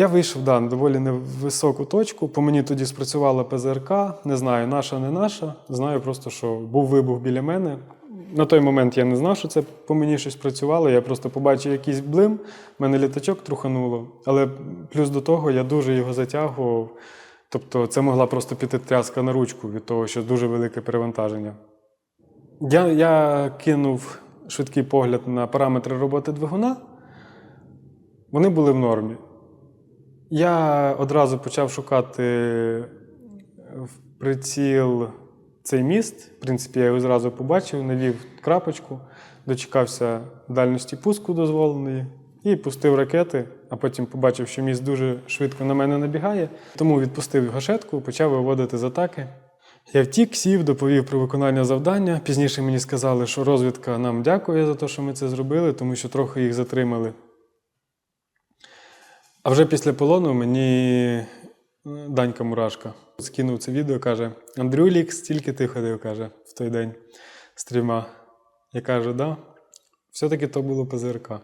Я вийшов да, на доволі невисоку точку. По мені тоді спрацювала ПЗРК. Не знаю, наша, не наша. Знаю просто, що був вибух біля мене. На той момент я не знав, що це по мені щось працювало. Я просто побачив якийсь блим, мене літачок трухануло. Але плюс до того я дуже його затягував. Тобто це могла просто піти тряска на ручку від того, що дуже велике перевантаження. Я, я кинув швидкий погляд на параметри роботи двигуна. Вони були в нормі. Я одразу почав шукати в приціл цей міст. В принципі, я його зразу побачив, навів крапочку, дочекався дальності пуску дозволеної і пустив ракети, а потім побачив, що міст дуже швидко на мене набігає. Тому відпустив гашетку, почав виводити з атаки. Я втік, сів, доповів про виконання завдання. Пізніше мені сказали, що розвідка нам дякує за те, що ми це зробили, тому що трохи їх затримали. А вже після полону мені е, Данька Мурашка скинув це відео, каже: Андрюлік, стільки ти ходив, каже, в той день стріма. Я кажу, да. Все-таки то було ПЗРК.